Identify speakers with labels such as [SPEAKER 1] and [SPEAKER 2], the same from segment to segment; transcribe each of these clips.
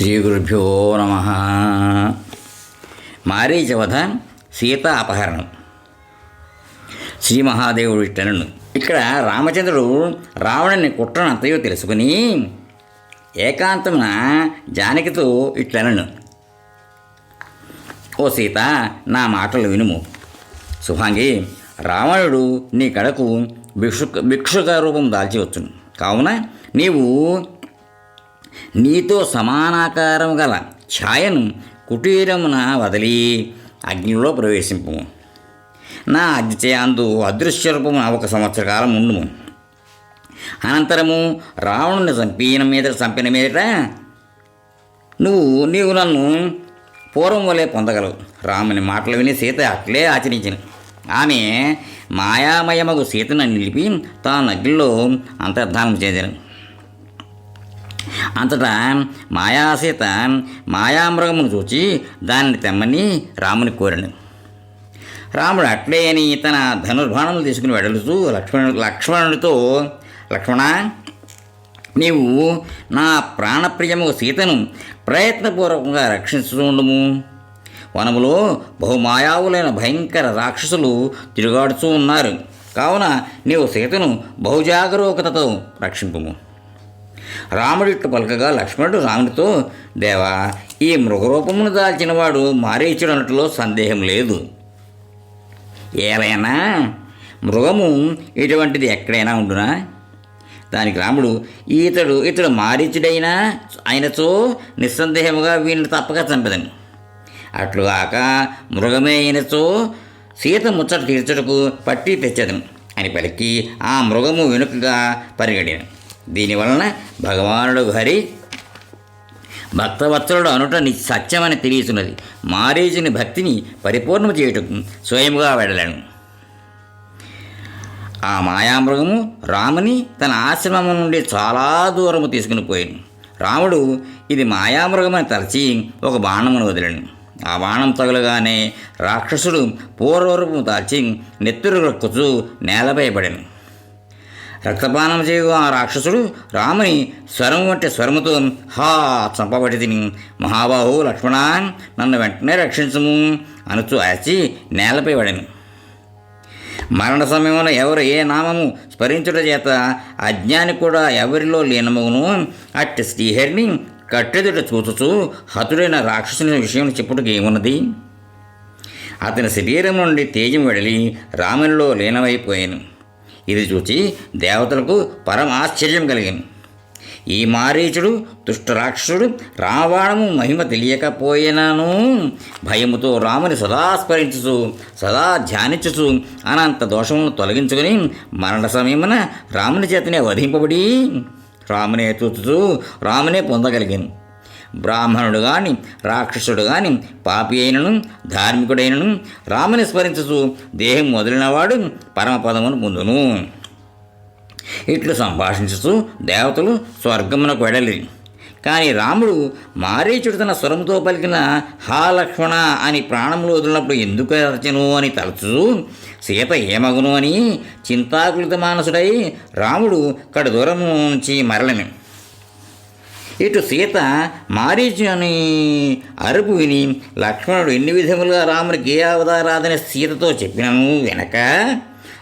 [SPEAKER 1] శ్రీ గురుభ్యో నమ మారీచవధ సీత అపహరణం. శ్రీ మహాదేవుడు ఇట్టనను ఇక్కడ రామచంద్రుడు రావణుని కుట్రను అంతయో తెలుసుకుని ఏకాంతమున జానకితో ఇట్లనను ఓ సీత నా మాటలు వినుము. శుభాంగి రావణుడు నీ కడకు భిక్షుక భిక్షుక రూపం దాల్చి వచ్చును కావున నీవు నీతో సమానాకారం గల ఛాయను కుటీరమున వదిలి అగ్నిలో ప్రవేశింపు. నా అగ్నిచే అందు అదృశ్య రూపమున ఒక సంవత్సర కాలం ఉండుము. అనంతరము రావణుని చంపిన మీద చంపిన మీదట నువ్వు నీవు నన్ను పూర్వం వలె పొందగలవు. రాముని మాటలు విని సీత అట్లే ఆచరించిన. ఆమె మాయామయమగు సీతను నిలిపి తాను అగ్నిలో అంతర్ధానం చేశాను అంతటా మాయాసీత మాయామృగమును చూచి దానిని తెమ్మని రాముని కోరాడు రాముడు అట్లే అని తన ధనుర్బాణములు తీసుకుని వెడలుతూ లక్ష్మణుడు లక్ష్మణుడితో లక్ష్మణ నీవు నా ప్రాణప్రియము సీతను ప్రయత్నపూర్వకంగా రక్షించుండుము వనములో బహుమాయావులైన భయంకర రాక్షసులు తిరుగాడుతూ ఉన్నారు. కావున నీవు సీతను బహుజాగరూకతతో రక్షింపము. రాముడిట్టు పలకగా లక్ష్మణుడు రాముడితో దేవా ఈ మృగరూపమును దాల్చినవాడు మారీచుడు అన్నట్లో సందేహం లేదు. ఏలైనా మృగము ఇటువంటిది ఎక్కడైనా ఉండునా? దానికి రాముడు ఈతడు ఇతడు మారీచుడైనా ఆయనతో నిస్సందేహముగా వీళ్ళని తప్పక చంపదని. అట్లుగాక మృగమే అయినతో సీత ముచ్చట తీర్చుటకు పట్టి తెచ్చదను. అని పలికి ఆ మృగము వెనుకగా పరిగెడిన దీనివలన భగవానుడు హరి భక్తవత్సలుడు అనుట ని సత్యమని తెలియచున్నది. మారీచుని భక్తిని పరిపూర్ణం చేయుటకు స్వయముగా వెడలను. ఆ మాయామృగము రాముని తన ఆశ్రమం నుండి చాలా దూరము తీసుకుని పోయాను. రాముడు ఇది మాయామృగమని తలచి ఒక బాణమును వదిలాను. ఆ బాణం తగులగానే రాక్షసుడు పూర్వరూపము దాల్చి నెత్తురు రక్కుచు నేలపై పడాను. రక్తపానం చేయు ఆ రాక్షసుడు రాముని స్వరం వంటి స్వరముతో హా చంపబడి తిని మహాబాహు లక్ష్మణ నన్ను వెంటనే రక్షించము అనుచు ఆచి నేలపై పడాను. మరణ సమయంలో ఎవరు ఏ నామము స్మరించుట చేత అజ్ఞాని కూడా ఎవరిలో లీనమగును? అట్టి శ్రీహరిని కట్టెదుట చూచుచూ హతుడైన రాక్షసుని విషయం చెప్పుటకు ఏమున్నది? అతని శరీరం నుండి తేజం వెడలి రామునిలో లీనమైపోయాను. ఇది చూచి దేవతలకు పరమ ఆశ్చర్యం కలిగింది. ఈ మారీచుడు దుష్టరాక్షసుడు రావణము మహిమ తెలియకపోయినాను. భయముతో రాముని సదా స్మరించుచు సదా ధ్యానించుచు అనంత దోషములను తొలగించుకొని మరణ సమయమున రాముని చేతనే వధింపబడి రామునే చూచుచు రామునే పొందగలిగాను బ్రాహ్మణుడు గాని రాక్షసుడు గాని పాపి అయినను ధార్మికుడైనను రాముని స్మరించుచు దేహం మొదలినవాడు పరమపదమును పొందును. ఇట్లు సంభాషించుతూ దేవతలు స్వర్గమునకు వెడలి. కానీ రాముడు మారీచుడు తన స్వరంతో పలికిన హా లక్ష్మణ అని ప్రాణములు వదిలినప్పుడు ఎందుకు అరచను అని తలచు సీత ఏమగును అని చింతాకులిత మానసుడై రాముడు కడు దూరం నుంచి మరలని. ఇటు సీత మారీచు అని అరుపు విని లక్ష్మణుడు ఎన్ని విధములుగా రామునికి ఏ అవతారాదని సీతతో చెప్పినను వెనక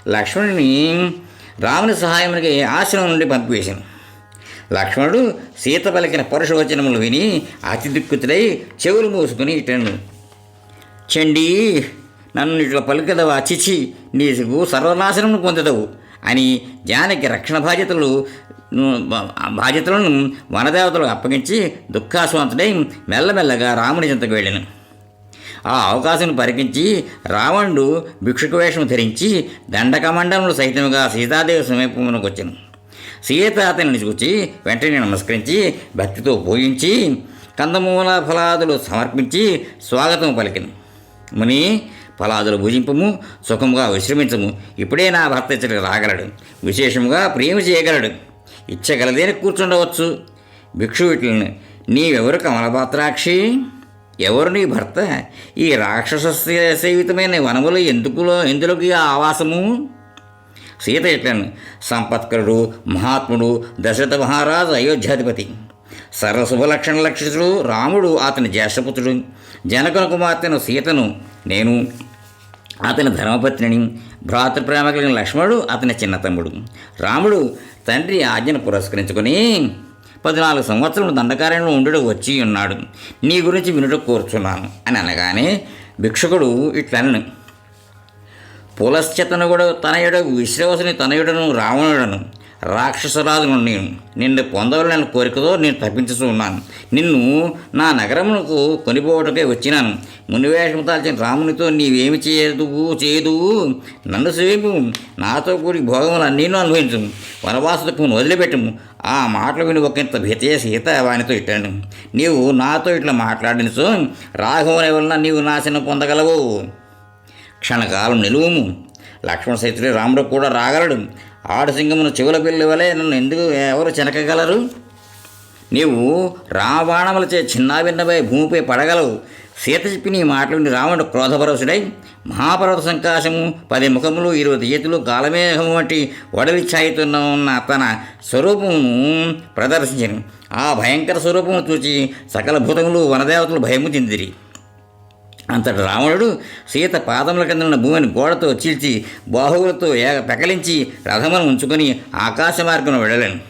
[SPEAKER 1] లక్ష్మణుని రాముని సహాయమునికి ఆశ్రమం నుండి పంపివేశాను. లక్ష్మణుడు సీత పలికిన పరుషవచనములు విని అతి దిక్కుతులై చెవులు మూసుకుని ఇటను. చండీ నన్ను ఇట్లా పలుకదవా చిచి నీకు సర్వనాశనమును పొందదవు. అని జానకి రక్షణ బాధ్యతలు బాధ్యతలను వనదేవతలకు అప్పగించి దుఃఖాస్వంతుడై మెల్లమెల్లగా రాముని చెంతకు వెళ్ళాను. ఆ అవకాశం పరికించి రావణుడు భిక్షుక వేషం ధరించి దండకమండములు సహితముగా సీతాదేవి సమీపమునకు వచ్చాను. సీత అతనిని చూచి వెంటనే నమస్కరించి భక్తితో పూజించి కందమూల ఫలాదులు సమర్పించి స్వాగతం పలికిను. ముని ఫలాదులు భుజింపము సుఖముగా విశ్రమించము. ఇప్పుడే నా భర్త ఇచ్చటికి రాగలడు. విశేషముగా ప్రేమ చేయగలడు. ఇచ్చగలదేని కూర్చుండవచ్చు. భిక్షువిట్లను నీవెవరు కమలపాత్రాక్షి? ఎవరు నీ భర్త? ఈ రాక్షస సేవితమైన వనములు ఎందుకులో ఎందులోకి ఆవాసము? సీత ఇట్లను సంపత్కరుడు మహాత్ముడు దశరథ మహారాజు అయోధ్యాధిపతి. సర్వశుభలక్షణ లక్షితుడు రాముడు అతని జ్యేష్ఠపుత్రుడు. జనకుల కుమార్తెను సీతను నేను అతని ధర్మపత్నిని భ్రాతృప్రేమ కలిగిన లక్ష్మణుడు అతని చిన్న తమ్ముడు. రాముడు తండ్రి ఆజ్ఞను పురస్కరించుకొని పద్నాలుగు సంవత్సరములు దండకారణ్యంలో ఉండడు వచ్చి ఉన్నాడు. నీ గురించి వినుట కోరుచున్నాను అని అనగానే భిక్షకుడు ఇట్లనను. పులశ్చతనుగుడు తనయుడు విశ్రవసుని తనయుడను రావణుడను. రాక్షసరాజు నేను. నిన్ను పొందవలన కోరికతో నేను తప్పించుతూ ఉన్నాను. నిన్ను నా నగరమునకు కొనిపోవటమే వచ్చినాను. మునివేషము దాల్చిన రామునితో నీవేమి చేయదు చేయదు? నన్ను సేపు నాతో కూడి భోగములన్నీ అనుభవించు. వనవాసులకు వదిలిపెట్టము. ఆ మాటలు విని ఒకంత భీతయ్య సీత వానితో ఇట్టాను నీవు నాతో ఇట్లా మాట్లాడినచో రాఘవుని వలన నీవు నాశనం పొందగలవు. క్షణకాలం నిలువుము. లక్ష్మణ సైతుడే రాముడు కూడా రాగలడు. ఆడసింగమును చెవుల పిల్లి వలె నన్ను ఎందుకు ఎవరు చెనకగలరు? నీవు రావణములచే చిన్నాభిన్నమై భూమిపై పడగలవు. సీత చెప్పి నీ మాటలు రావణుడు క్రోధపరవశుడై మహాపర్వత సంకాశము పది ముఖములు ఇరవై చేతులు కాలమేఘము వంటి వడలి ఛాయితో ఉన్న తన స్వరూపమును ప్రదర్శించను. ఆ భయంకర స్వరూపమును చూచి సకల భూతములు వనదేవతలు భయము చెందిరి. అంతటి రావణుడు సీత పాదముల కింద భూమిని గోడతో చీల్చి బాహువులతో ఏగ పెకలించి రథమును ఉంచుకొని ఆకాశ మార్గం వెళ్ళలేను.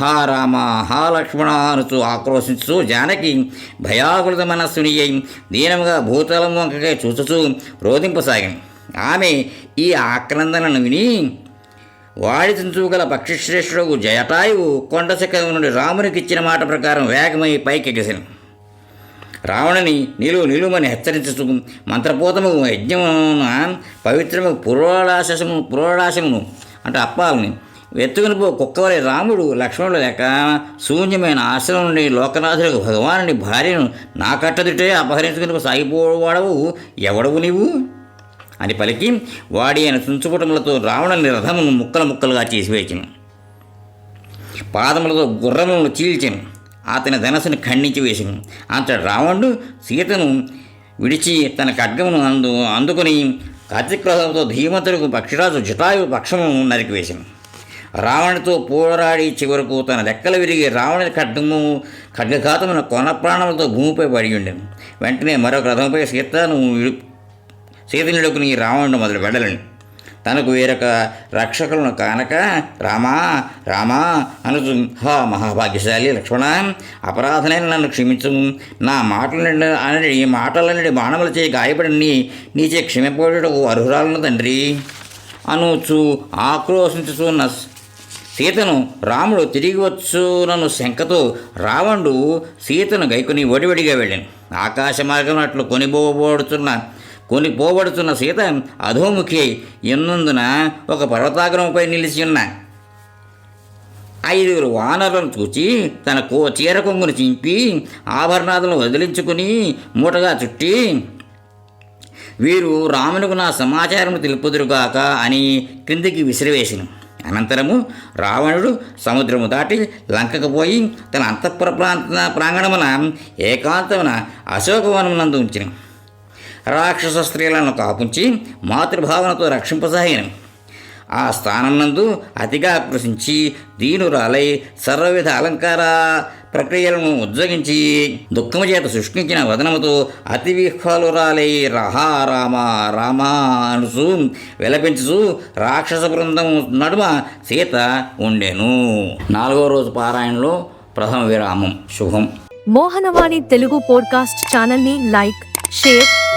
[SPEAKER 1] హా రామ హా లక్ష్మణ అనుచు ఆక్రోశించు జానకి భయాకృత మనస్సుని అయి దీనముగా భూతలం వంకకై చూచుచూ రోధింపసాగాను. ఆమె ఈ ఆక్రందనను విని వాడి తుంచుగల పక్షిశ్రేష్ఠుడు జయటాయువు కొండ శిఖరం నుండి రామునికి ఇచ్చిన మాట ప్రకారం వేగమై పైకెగసాను. రావణుని నిలు నిలుమని హెచ్చరించు మంత్రపూతము యజ్ఞమున పవిత్రము పురోడాశము పురోడాశమును అంటే అప్పాలని. ఎత్తుకుని పో కుక్కవరి రాముడు లక్ష్మణుడు లేక శూన్యమైన ఆశ్రమం నుండి లోకనాథులకు భగవానుని భార్యను నా కట్టదిటే అపహరించుకుని సాగిపోవాడవు ఎవడవు నీవు? అని పలికి వాడి అయిన తుంచుపుటములతో రావణుని రథమును ముక్కలు ముక్కలుగా చేసివేచను పాదములతో గుర్రములను చీల్చెను. అతని ధనస్సును ఖండించి వేసెను అంతటి రావణుడు సీతను విడిచి తన ఖడ్గమును అందు అందుకుని కార్తిక్రోధంతో ధీమంతుడికి పక్షిరాజు జటాయు పక్షము నరికివేశాను రావణుడితో పోరాడి చివరకు తన రెక్కలు విరిగి రావణుని ఖడ్గము ఖడ్గఘాతమున కొన ప్రాణములతో భూమిపై పడి ఉండెను వెంటనే మరొక రథంపై సీతను ఇడు- సీతనిడుకుని రావణుడు మొదలు వెళ్ళలేను తనకు వేరొక రక్షకులను కానక రామా రామా అనుచు హా మహాభాగ్యశాలి లక్ష్మణ అపరాధనైన నన్ను క్షమించు. నా మాటల అనడి మాటలనడి బాణములు చేయి గాయపడి నీచే క్షమింపబడుటకు అర్హురాలను తండ్రి. అనుచు ఆక్రోశించుచున్న సీతను రాముడు తిరిగి వచ్చునను శంకతో రావణుడు సీతను గైకొని ఒడివడిగా వెళ్ళాను. ఆకాశ మార్గం అట్లు కొనిపోబడుతున్న కొనిపోబడుతున్న సీత అధోముఖి అయి ఎన్నందున ఒక పర్వతాగ్రహంపై నిలిచి ఉన్న ఐదుగురు వానరులను చూచి తన కో చీర కొంగును చింపి ఆభరణాలను వదిలించుకుని మూటగా చుట్టి వీరు రామునికి నా సమాచారం తెలుపుదురుగాక అని క్రిందికి విసిరివేసిన. అనంతరము రావణుడు సముద్రము దాటి లంకకు పోయి తన అంతఃపుర ప్రాంత ప్రాంగణమున ఏకాంతమున అశోకవనమునందు ఉంచిన రాక్షస స్త్రీలను కాపుంచి మాతృభావనతో రక్షింపసాగిన ఆ స్థానం నందు అతిగా ఆకర్షించి దీనురాలై సర్వవిధ అలంకార ప్రక్రియలను ఉద్యోగించి దుఃఖము చేత సృష్టించిన వదనముతో అతి విహ్వలురాలై రహా రామ రామ అనుసు విలపించుచు రాక్షస బృందం నడుమ సీత ఉండెను. నాలుగో రోజు పారాయణలో ప్రథమ విరామం. శుభం.
[SPEAKER 2] మోహనవాణి తెలుగు పోడ్కాస్ట్ ఛానల్ని లైక్ షేర్